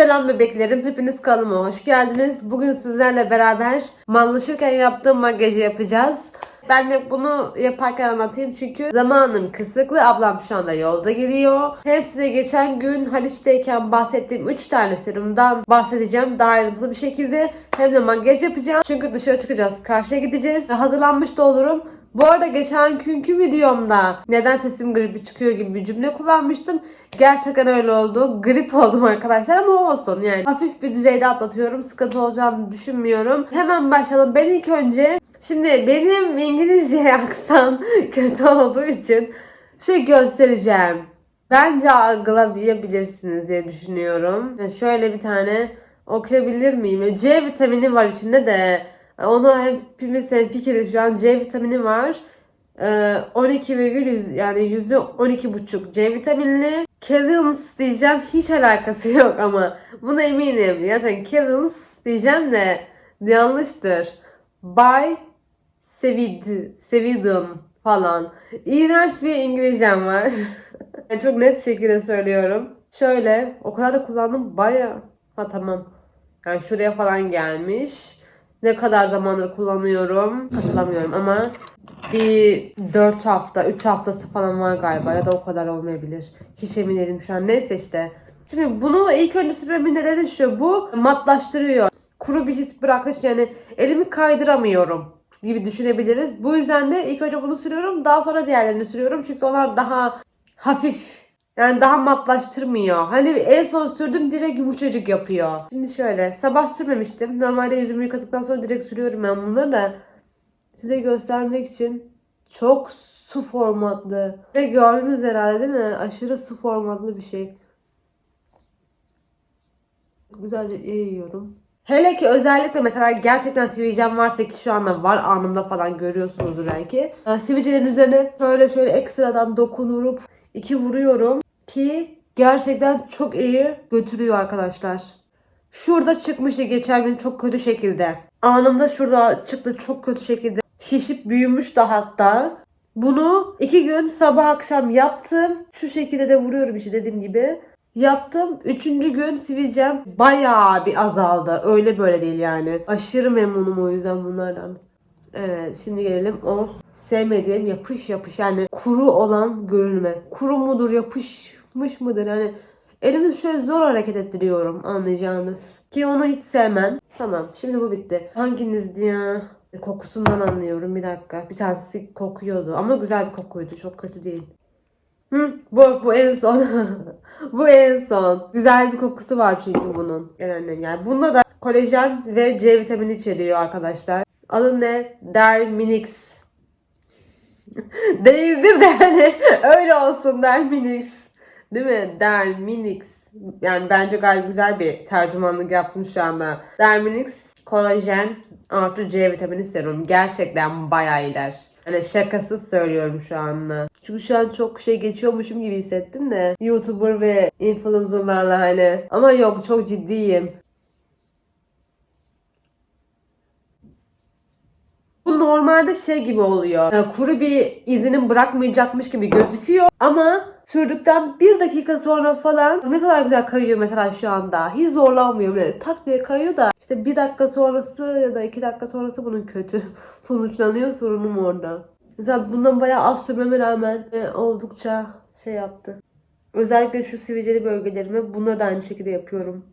Selam bebeklerim, hepiniz kanalıma hoş geldiniz. Bugün sizlerle beraber mallaşırken yaptığım makyajı yapacağız. Ben de bunu yaparken anlatayım çünkü zamanım kısıtlı. Ablam şu anda yolda geliyor. Hem size geçen gün Haliç'teyken bahsettiğim 3 tane serumdan bahsedeceğim daha ayrıntılı bir şekilde. Hem de makyaj yapacağım. Çünkü dışarı çıkacağız, karşıya gideceğiz. Hazırlanmış da olurum. Bu arada geçen günkü videomda neden sesim gribi çıkıyor gibi bir cümle kullanmıştım. Gerçekten öyle oldu. Grip oldum arkadaşlar ama olsun yani. Hafif bir düzeyde atlatıyorum. Sıkıntı olacağını düşünmüyorum. Hemen başlayalım. Ben ilk önce şimdi benim İngilizce aksan kötü olduğu için şey göstereceğim. Bence algılayabilirsiniz diye düşünüyorum. Yani şöyle bir tane okuyabilir miyim? C vitamini var içinde de. Ona hepimiz hemfikiriz şu an. C vitamini var. Ee, 12 virgül yüz- yani yüzde 12 buçuk C vitaminli. Kevins diyeceğim hiç alakası yok ama buna eminim. Gerçekten Kevins diyeceğim de yanlıştır. By Sevid, Sevidin falan. İğrenç bir İngilizcem var. Yani Çok net şekilde söylüyorum. Şöyle o kadar da kullandım baya. Ha tamam. Yani şuraya falan gelmiş. Ne kadar zamandır kullanıyorum hatırlamıyorum ama bir 4 hafta, 3 haftası falan var galiba ya da o kadar olmayabilir. Hiç emin değilim şu an. Neyse işte. Şimdi bunu ilk önce sürmemin nedeni şu. Bu matlaştırıyor. Kuru bir his için yani elimi kaydıramıyorum gibi düşünebiliriz. Bu yüzden de ilk önce bunu sürüyorum. Daha sonra diğerlerini sürüyorum. Çünkü onlar daha hafif. Yani daha matlaştırmıyor. Hani en son sürdüm direkt yumuşacık yapıyor. Şimdi şöyle sabah sürmemiştim. Normalde yüzümü yıkadıktan sonra direkt sürüyorum ben bunları da. Size göstermek için çok su formatlı. Ve gördünüz herhalde değil mi? Aşırı su formatlı bir şey. Güzelce yiyorum. Hele ki özellikle mesela gerçekten sivilcem varsa ki şu anda var anında falan görüyorsunuzdur belki. Yani sivilcelerin üzerine şöyle şöyle ekstradan dokunurup iki vuruyorum ki gerçekten çok iyi götürüyor arkadaşlar. Şurada çıkmıştı geçen gün çok kötü şekilde. Anında şurada çıktı çok kötü şekilde. Şişip büyümüş de hatta. Bunu iki gün sabah akşam yaptım. Şu şekilde de vuruyorum işte dediğim gibi. Yaptım. Üçüncü gün sivilcem bayağı bir azaldı. Öyle böyle değil yani. Aşırı memnunum o yüzden bunlardan. Evet şimdi gelelim o sevmediğim yapış yapış yani kuru olan görünme. Kuru mudur yapışmış mıdır yani elimi şöyle zor hareket ettiriyorum anlayacağınız. Ki onu hiç sevmem. Tamam şimdi bu bitti. Hanginizdi ya? Kokusundan anlıyorum bir dakika. Bir tanesi kokuyordu ama güzel bir kokuydu çok kötü değil. Hı, bu, bu en son. bu en son. Güzel bir kokusu var çünkü bunun. Genelde yani. Bunda da kolajen ve C vitamini içeriyor arkadaşlar. Adı ne? Derminix. Değildir de hani öyle olsun Derminix. Değil mi? Derminix. Yani bence gayet güzel bir tercümanlık yaptım şu anda. Derminix kolajen artı C vitamini serum. Gerçekten bayağı iyiler. Hani şakasız söylüyorum şu anda. Çünkü şu an çok şey geçiyormuşum gibi hissettim de. YouTuber ve influencerlarla hani. Ama yok çok ciddiyim. Normalde şey gibi oluyor. Kuru bir izinin bırakmayacakmış gibi gözüküyor. Ama sürdükten bir dakika sonra falan ne kadar güzel kayıyor mesela şu anda. Hiç zorlanmıyor. Böyle tak diye kayıyor da işte bir dakika sonrası ya da iki dakika sonrası bunun kötü sonuçlanıyor. Sorunum orada. Mesela bundan bayağı az sürmeme rağmen e, oldukça şey yaptı. Özellikle şu sivilceli bölgelerime bunları da aynı şekilde yapıyorum.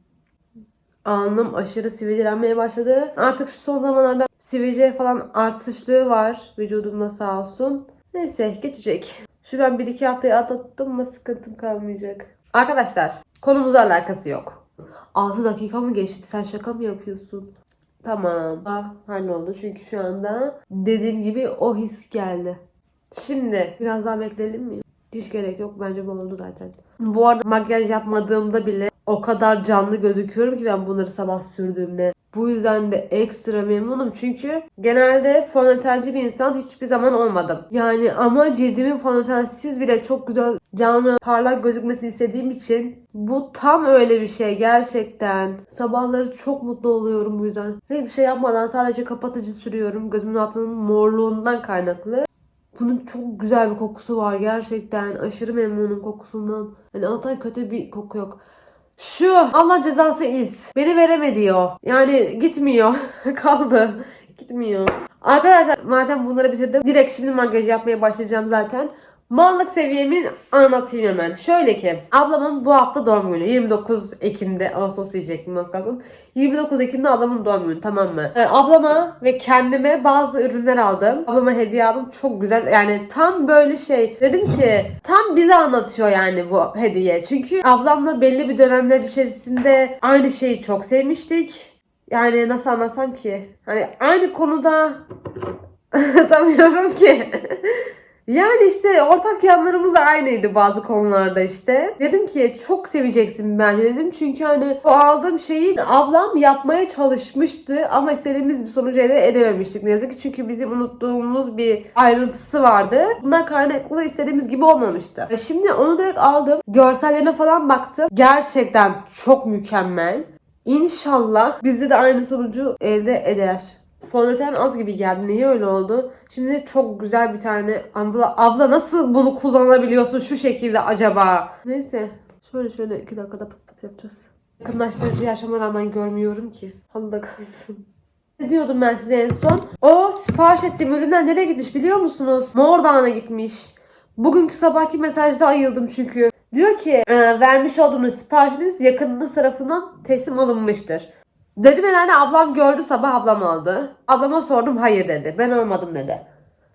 Alnım aşırı sivilcelenmeye başladı. Artık şu son zamanlarda sivilce falan artışlığı var vücudumda sağ olsun. Neyse geçecek. Şu ben 1-2 haftayı atlattım mı sıkıntım kalmayacak. Arkadaşlar konumuzla alakası yok. 6 dakika mı geçti? Sen şaka mı yapıyorsun? Tamam. Her ne oldu çünkü şu anda dediğim gibi o his geldi. Şimdi biraz daha bekleyelim mi? Hiç gerek yok. Bence bu oldu zaten. Bu arada makyaj yapmadığımda bile o kadar canlı gözüküyorum ki ben bunları sabah sürdüğümde. Bu yüzden de ekstra memnunum çünkü genelde fondötenci bir insan hiçbir zaman olmadım. Yani ama cildimin fondötensiz bile çok güzel canlı parlak gözükmesini istediğim için bu tam öyle bir şey gerçekten. Sabahları çok mutlu oluyorum bu yüzden. Hiçbir şey yapmadan sadece kapatıcı sürüyorum. Gözümün altının morluğundan kaynaklı. Bunun çok güzel bir kokusu var gerçekten. Aşırı memnunum kokusundan. Hani Allah'tan kötü bir koku yok. Şu Allah cezası iz. Beni vereme diyor. Yani gitmiyor. Kaldı. Gitmiyor. Arkadaşlar madem bunları bitirdim. Direkt şimdi makyaj yapmaya başlayacağım zaten. Mallık seviyemi anlatayım hemen. Şöyle ki ablamın bu hafta doğum günü. 29 Ekim'de Ağustos diyecektim az kalsın. 29 Ekim'de ablamın doğum günü tamam mı? Ee, ablama ve kendime bazı ürünler aldım. Ablama hediye aldım. Çok güzel. Yani tam böyle şey. Dedim ki tam bize anlatıyor yani bu hediye. Çünkü ablamla belli bir dönemler içerisinde aynı şeyi çok sevmiştik. Yani nasıl anlasam ki? Hani aynı konuda tanıyorum ki. Yani işte ortak yanlarımız aynıydı bazı konularda işte. Dedim ki çok seveceksin bence dedim. Çünkü hani o aldığım şeyi ablam yapmaya çalışmıştı ama istediğimiz bir sonucu elde edememiştik ne yazık ki. Çünkü bizim unuttuğumuz bir ayrıntısı vardı. Bundan kaynaklı istediğimiz gibi olmamıştı. E Şimdi onu direkt aldım. Görsellerine falan baktım. Gerçekten çok mükemmel. İnşallah bizde de aynı sonucu elde eder. Fondöten az gibi geldi. Niye öyle oldu? Şimdi çok güzel bir tane abla, abla nasıl bunu kullanabiliyorsun şu şekilde acaba? Neyse. Şöyle şöyle iki dakikada pıt pıt yapacağız. Yakınlaştırıcı yaşama rağmen görmüyorum ki. Allah kalsın. Ne diyordum ben size en son? O sipariş ettiğim ürünler nereye gitmiş biliyor musunuz? Mordağ'a gitmiş. Bugünkü sabahki mesajda ayıldım çünkü. Diyor ki "Ee, vermiş olduğunuz siparişiniz yakınınız tarafından teslim alınmıştır. Dedim herhalde ablam gördü sabah ablam aldı. Ablama sordum hayır dedi. Ben almadım dedi.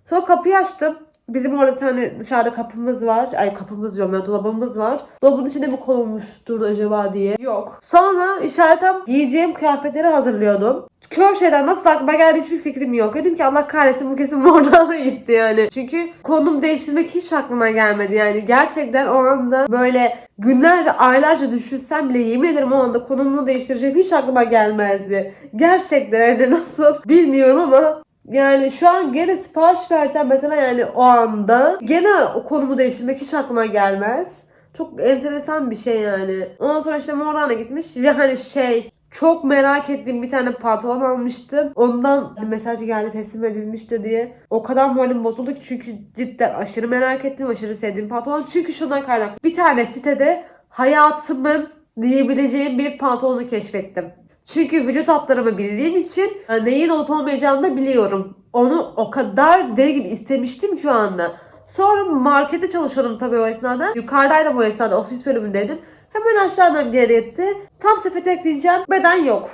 Sonra kapıyı açtım. Bizim orada bir tane dışarıda kapımız var. Ay kapımız diyorum ya dolabımız var. Dolabın içinde mi konulmuştur acaba diye. Yok. Sonra işaretem giyeceğim kıyafetleri hazırlıyordum. Kör şeyden nasıl aklıma geldi hiçbir fikrim yok. Dedim ki Allah kahretsin bu kesin oradan da gitti yani. Çünkü konum değiştirmek hiç aklıma gelmedi yani. Gerçekten o anda böyle günlerce aylarca düşünsem bile yemin ederim o anda konumumu değiştirecek hiç aklıma gelmezdi. Gerçekten yani nasıl bilmiyorum ama yani şu an gene sipariş versem mesela yani o anda gene o konumu değiştirmek hiç aklıma gelmez. Çok enteresan bir şey yani. Ondan sonra işte Morana gitmiş ve hani şey çok merak ettiğim bir tane pantolon almıştım. Ondan mesaj geldi teslim edilmişti diye. O kadar moralim bozuldu ki çünkü cidden aşırı merak ettim. Aşırı sevdiğim pantolon. Çünkü şundan kaynaklı. Bir tane sitede hayatımın diyebileceğim bir pantolonu keşfettim. Çünkü vücut hatlarımı bildiğim için e, neyin olup olmayacağını da biliyorum. Onu o kadar deli gibi istemiştim şu anda. Sonra markette çalışıyordum tabii o esnada. Yukarıdaydım o esnada ofis bölümündeydim. Hemen aşağıdan yere etti. Tam sepete ekleyeceğim. Beden yok.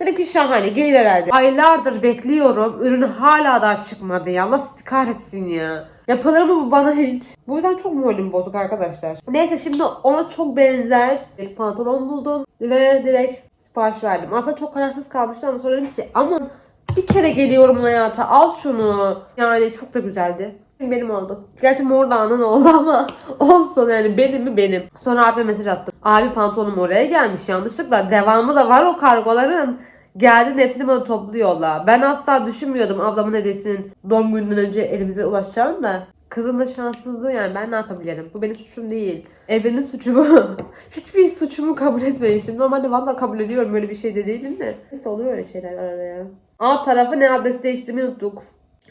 Dedim ki şahane gelir herhalde. Aylardır bekliyorum. Ürün hala daha çıkmadı ya. Allah sizi kahretsin ya. Yapılır mı bu bana hiç? Bu yüzden çok moralim bozuk arkadaşlar. Neyse şimdi ona çok benzer bir pantolon buldum. Ve direkt sipariş verdim. Aslında çok kararsız kalmıştım ama sonra dedim ki aman bir kere geliyorum hayata al şunu. Yani çok da güzeldi. Benim oldu. Gerçi Mordağ'ın oldu ama olsun yani benim mi benim. Sonra abi mesaj attım. Abi pantolonum oraya gelmiş yanlışlıkla. Devamı da var o kargoların. Geldin hepsini bana toplu yolla. Ben asla düşünmüyordum ablamın hediyesinin doğum gününden önce elimize ulaşacağını da. Kızın da şanssızlığı yani ben ne yapabilirim? Bu benim suçum değil. Evrenin suçu bu. Hiçbir suçumu kabul etmeyin şimdi. Normalde valla kabul ediyorum böyle bir şey de değilim de. Neyse oluyor öyle şeyler arada ya. A tarafı ne adresi değiştirmeyi unuttuk.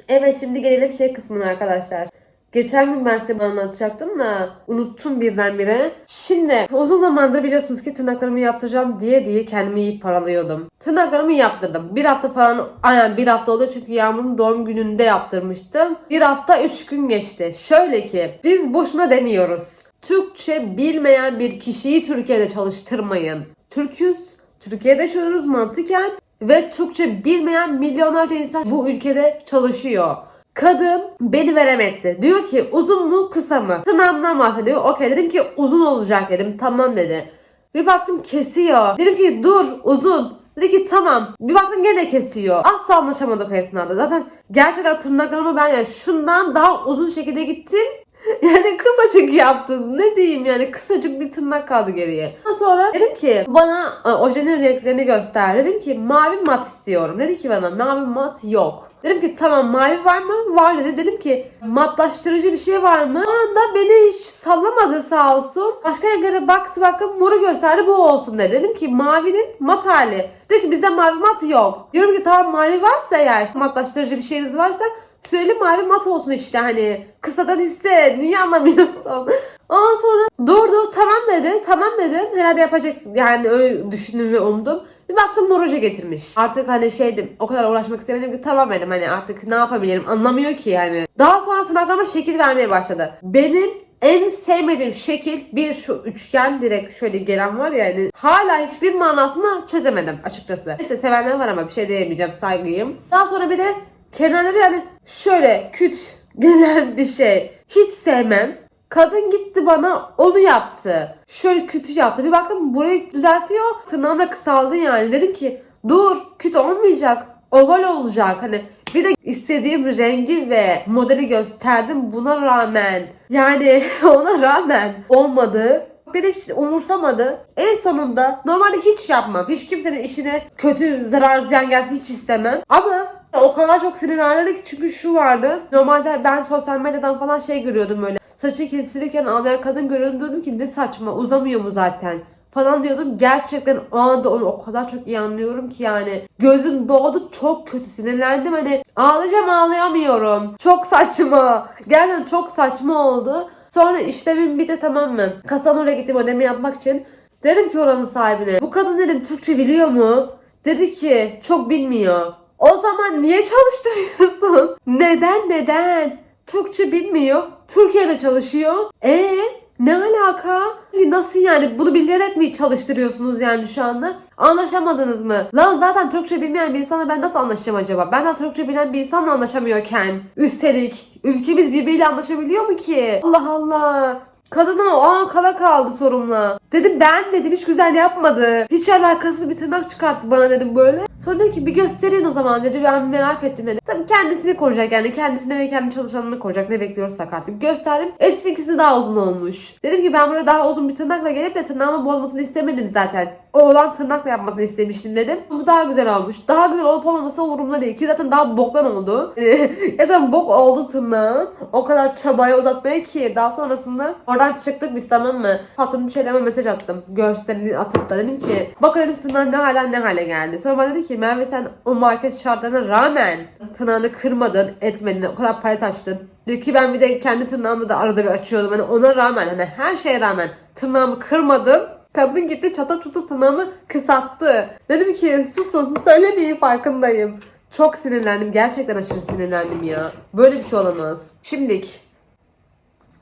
Evet şimdi gelelim şey kısmına arkadaşlar. Geçen gün ben size anlatacaktım da unuttum birdenbire. Şimdi uzun zamandır biliyorsunuz ki tırnaklarımı yaptıracağım diye diye kendimi paralıyordum. Tırnaklarımı yaptırdım. Bir hafta falan aynen bir hafta oldu çünkü Yağmur'un doğum gününde yaptırmıştım. Bir hafta üç gün geçti. Şöyle ki biz boşuna demiyoruz. Türkçe bilmeyen bir kişiyi Türkiye'de çalıştırmayın. Türküz, Türkiye'de yaşıyoruz mantıken ve Türkçe bilmeyen milyonlarca insan bu ülkede çalışıyor. Kadın beni veremedi. Diyor ki uzun mu kısa mı? Tırnağımdan bahsediyor. Okey dedim ki uzun olacak dedim. Tamam dedi. Bir baktım kesiyor. Dedim ki dur uzun. Dedi ki tamam. Bir baktım gene kesiyor. Asla anlaşamadık o esnada. Zaten gerçekten tırnaklarımı ben yani şundan daha uzun şekilde gittim. Yani kısacık yaptın. Ne diyeyim yani kısacık bir tırnak kaldı geriye. Sonra dedim ki bana e, ojenin renklerini göster. Dedim ki mavi mat istiyorum. Dedi ki bana mavi mat yok. Dedim ki tamam mavi var mı? Var dedi. Dedim ki matlaştırıcı bir şey var mı? O anda beni hiç sallamadı sağ olsun. Başka renklere baktı bakın moru gösterdi bu olsun dedi. Dedim ki mavinin mat hali. Dedi ki bizde mavi mat yok. Diyorum ki tamam mavi varsa eğer matlaştırıcı bir şeyiniz varsa Süreli mavi mat olsun işte hani. Kısadan hisse. Niye anlamıyorsun? Ondan sonra durdu. Tamam dedi. Tamam dedim. Herhalde yapacak yani öyle düşündüm ve umdum. Bir baktım moroja getirmiş. Artık hani şeydim o kadar uğraşmak istemedim ki tamam dedim hani artık ne yapabilirim anlamıyor ki yani. Daha sonra tırnaklarıma şekil vermeye başladı. Benim en sevmediğim şekil bir şu üçgen direkt şöyle gelen var ya yani hala hiçbir manasını çözemedim açıkçası. Neyse sevenler var ama bir şey diyemeyeceğim saygıyım. Daha sonra bir de kenarları yani şöyle küt gelen bir şey. Hiç sevmem. Kadın gitti bana onu yaptı. Şöyle kütü yaptı. Bir baktım burayı düzeltiyor. Tırnağım da kısaldı yani. Dedim ki dur küt olmayacak. Oval olacak. Hani bir de istediğim rengi ve modeli gösterdim buna rağmen. Yani ona rağmen olmadı. Beni hiç umursamadı. En sonunda normalde hiç yapmam. Hiç kimsenin işine kötü zarar ziyan gelsin hiç istemem. Ama o kadar çok sinirlendik çünkü şu vardı. Normalde ben sosyal medyadan falan şey görüyordum böyle. Saçı kesilirken ağlayan kadın görüyordum diyordum ki ne saçma uzamıyor mu zaten falan diyordum. Gerçekten o anda onu o kadar çok iyi anlıyorum ki yani. Gözüm doğdu çok kötü sinirlendim hani ağlayacağım ağlayamıyorum. Çok saçma. Gerçekten çok saçma oldu. Sonra işlemim bir de tamam mı? Kasanın oraya gittim ödeme yapmak için. Dedim ki oranın sahibine bu kadın dedim Türkçe biliyor mu? Dedi ki çok bilmiyor. O zaman niye çalıştırıyorsun? Neden neden? Türkçe bilmiyor. Türkiye'de çalışıyor. E ne alaka? Nasıl yani? Bunu bilerek mi çalıştırıyorsunuz yani şu anda? Anlaşamadınız mı? Lan zaten Türkçe bilmeyen bir insanla ben nasıl anlaşacağım acaba? Ben de Türkçe bilen bir insanla anlaşamıyorken. Üstelik ülkemiz birbiriyle anlaşabiliyor mu ki? Allah Allah. Kadın o an kala kaldı sorumla. Dedim beğenmedim hiç güzel yapmadı. Hiç alakasız bir tırnak çıkarttı bana dedim böyle. Sonra dedi ki bir gösterin o zaman dedi ben merak ettim yani. Tabii kendisini koruyacak yani kendisine ve kendi çalışanını koruyacak ne bekliyorsak artık. Gösterdim. Eskisi daha uzun olmuş. Dedim ki ben buraya daha uzun bir tırnakla gelip de tırnağımı bozmasını istemedim zaten. O olan tırnakla yapmasını istemiştim dedim. Bu daha güzel olmuş. Daha güzel olup olmaması umurumda değil ki zaten daha boktan oldu. Gerçekten bok oldu tırnağım. O kadar çabaya uzatmaya ki daha sonrasında oradan çıktık biz tamam mı? Patronun şeylerime mesaj attım. Görselini atıp da dedim ki bak dedim tırnağın ne hale ne hale geldi. Sonra bana dedi ki Merve sen o market şartlarına rağmen tırnağını kırmadın etmedin o kadar para taştın. Dedi ki ben bir de kendi tırnağımı da arada bir açıyordum. Hani ona rağmen hani her şeye rağmen tırnağımı kırmadım. Kadın gitti çata çutu tırnağımı kısalttı. Dedim ki susun söylemeyin farkındayım. Çok sinirlendim. Gerçekten aşırı sinirlendim ya. Böyle bir şey olamaz. Şimdik.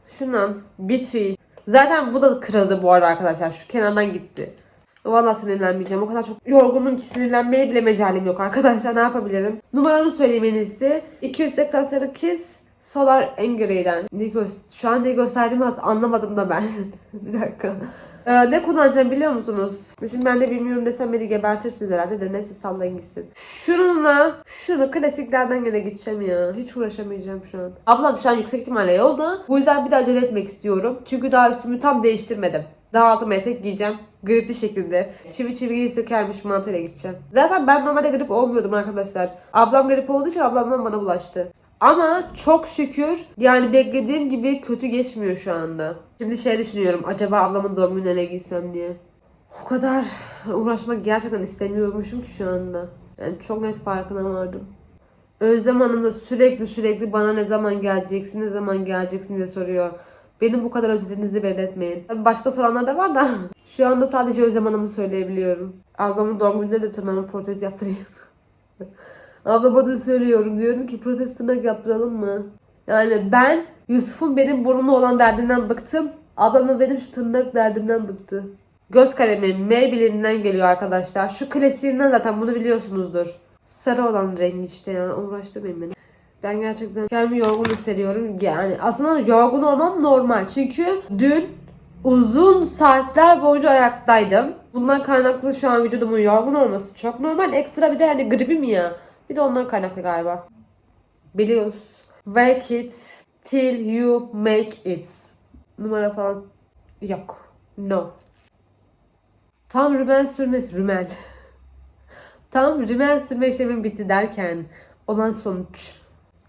Şundan bir. Zaten bu da kırıldı bu arada arkadaşlar. Şu kenardan gitti. Vallahi sinirlenmeyeceğim. O kadar çok yorgunum ki sinirlenmeye bile mecalim yok arkadaşlar. Ne yapabilirim? Numaranı söyleyeyim en iyisi. 288 Solar Angry'den. Ne gö- Şu an ne gösterdiğimi anlamadım da ben. bir dakika. Ee, ne kullanacağım biliyor musunuz? Şimdi ben de bilmiyorum desem beni gebertirsiniz herhalde de neyse sallayın gitsin. Şununla şunu klasiklerden gene gideceğim ya. Hiç uğraşamayacağım şu an. Ablam şu an yüksek ihtimalle yolda. Bu yüzden bir de acele etmek istiyorum. Çünkü daha üstümü tam değiştirmedim. Daha altıma etek giyeceğim. Gripli şekilde. Çivi çiviyi sökermiş mantıyla gideceğim. Zaten ben normalde grip olmuyordum arkadaşlar. Ablam grip olduğu için ablamdan bana bulaştı. Ama çok şükür yani beklediğim gibi kötü geçmiyor şu anda. Şimdi şey düşünüyorum acaba ablamın doğum gününe ne giysem diye. O kadar uğraşmak gerçekten istemiyormuşum ki şu anda. Yani çok net farkına vardım. Özlem Hanım da sürekli sürekli bana ne zaman geleceksin, ne zaman geleceksin diye soruyor. Benim bu kadar özlediğinizi belli etmeyin. Tabii başka soranlar da var da. Şu anda sadece Özlem Hanım'ı söyleyebiliyorum. Ablamın doğum gününde de tırnağımı protez yaptırayım. Ablama da söylüyorum. Diyorum ki protez tırnak yaptıralım mı? Yani ben Yusuf'un benim burnumda olan derdinden bıktım. Ablam da benim şu tırnak derdimden bıktı. Göz kalemi Maybelline'den geliyor arkadaşlar. Şu klasiğinden zaten bunu biliyorsunuzdur. Sarı olan rengi işte ya. Uğraştırmayın beni. Ben gerçekten kendimi yorgun hissediyorum. Yani aslında yorgun olmam normal. Çünkü dün uzun saatler boyunca ayaktaydım. Bundan kaynaklı şu an vücudumun yorgun olması çok normal. Ekstra bir de hani gripim ya. Bir de ondan kaynaklı galiba. Biliyoruz. Wake it till you make it. Numara falan yok. No. Tam rümen sürme... Rümen. Tam rümen sürme işlemim bitti derken olan sonuç.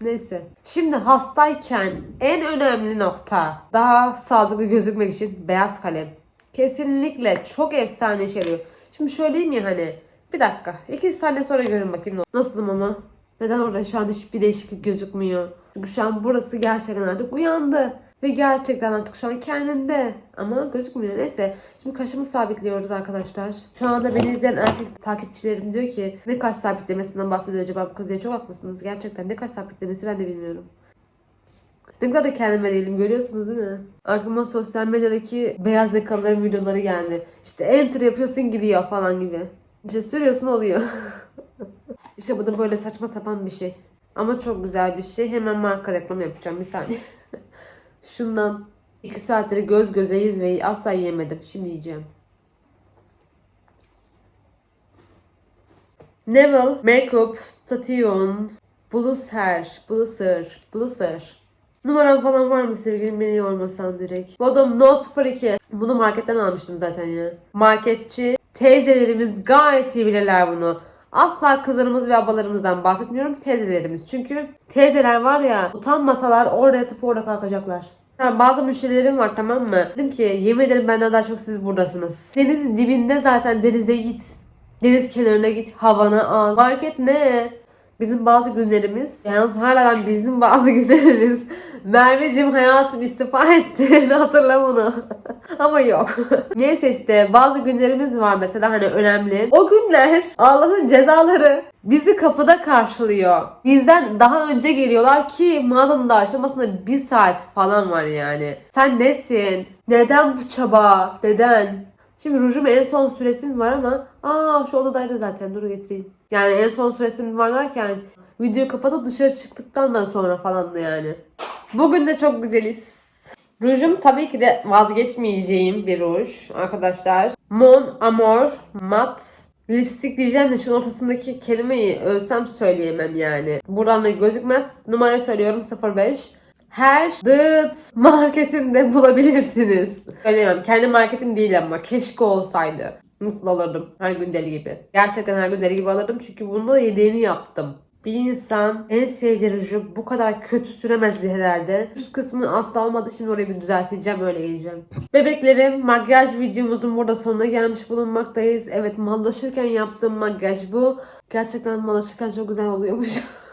Neyse. Şimdi hastayken en önemli nokta daha sağlıklı gözükmek için beyaz kalem. Kesinlikle çok efsane işe yarıyor. Şimdi şöyleyeyim ya hani. Bir dakika. İki saniye sonra görün bakayım. Nasılım ama? Neden orada şu an hiçbir değişiklik gözükmüyor? Çünkü şu an burası gerçekten artık uyandı. Ve gerçekten artık şu an kendinde. Ama gözükmüyor. Neyse. Şimdi kaşımı sabitliyoruz arkadaşlar. Şu anda beni izleyen erkek takipçilerim diyor ki ne kaş sabitlemesinden bahsediyor acaba bu kız diye. Çok haklısınız. Gerçekten ne kaş sabitlemesi ben de bilmiyorum. Ne kadar da kendime değilim görüyorsunuz değil mi? Aklıma sosyal medyadaki beyaz yakalıların videoları geldi. İşte enter yapıyorsun gidiyor falan gibi. İşte sürüyorsun oluyor. işte bu da böyle saçma sapan bir şey. Ama çok güzel bir şey. Hemen marka reklam yapacağım bir saniye. Şundan 2 saattir göz gözeyiz ve asla yiyemedim. Şimdi yiyeceğim. Neville Makeup Station Blusser Blusser Blusser Numaram falan var mı sevgilim beni yormasan direkt. Bodum No 02. Bunu marketten almıştım zaten ya. Marketçi teyzelerimiz gayet iyi bilirler bunu. Asla kızlarımız ve abalarımızdan bahsetmiyorum. Teyzelerimiz. Çünkü teyzeler var ya utanmasalar orada yatıp orada kalkacaklar. Yani bazı müşterilerim var tamam mı? Dedim ki yemin ederim benden daha çok siz buradasınız. Denizin dibinde zaten denize git. Deniz kenarına git. Havanı al. Market ne? Bizim bazı günlerimiz, yalnız hala ben bizim bazı günlerimiz. Merveciğim hayatım istifa etti. Hatırla bunu. Ama yok. Neyse işte bazı günlerimiz var mesela hani önemli. O günler Allah'ın cezaları bizi kapıda karşılıyor. Bizden daha önce geliyorlar ki mağazanın da açılmasına bir saat falan var yani. Sen nesin? Neden bu çaba? Neden? Şimdi rujum en son süresim var ama aa şu odadaydı zaten dur getireyim. Yani en son süresim var derken video kapatıp dışarı çıktıktan da sonra falandı yani. Bugün de çok güzeliz. Rujum tabii ki de vazgeçmeyeceğim bir ruj arkadaşlar. Mon Amour Matte Lipstick diyeceğim de şunun ortasındaki kelimeyi ölsem söyleyemem yani. Buradan da gözükmez. Numarayı söylüyorum 05. Her dıt marketinde bulabilirsiniz. Söyleyemem. Kendi marketim değil ama keşke olsaydı. Nasıl alırdım? Her gün deli gibi. Gerçekten her gün deli gibi alırdım çünkü bunda da yediğini yaptım. Bir insan en sevdiği ruju bu kadar kötü süremezdi herhalde. Üst kısmı asla olmadı. Şimdi orayı bir düzelteceğim öyle geleceğim. Bebeklerim makyaj videomuzun burada sonuna gelmiş bulunmaktayız. Evet mallaşırken yaptığım makyaj bu. Gerçekten mallaşırken çok güzel oluyormuş.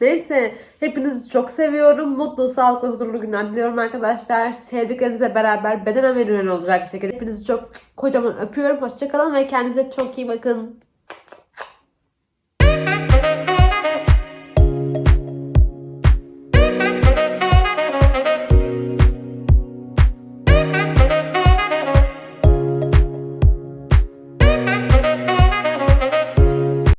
Neyse hepinizi çok seviyorum. Mutlu, sağlıklı, huzurlu günler diliyorum arkadaşlar. Sevdiklerinizle beraber bedenen ve olacak şekilde. Hepinizi çok kocaman öpüyorum. Hoşçakalın ve kendinize çok iyi bakın.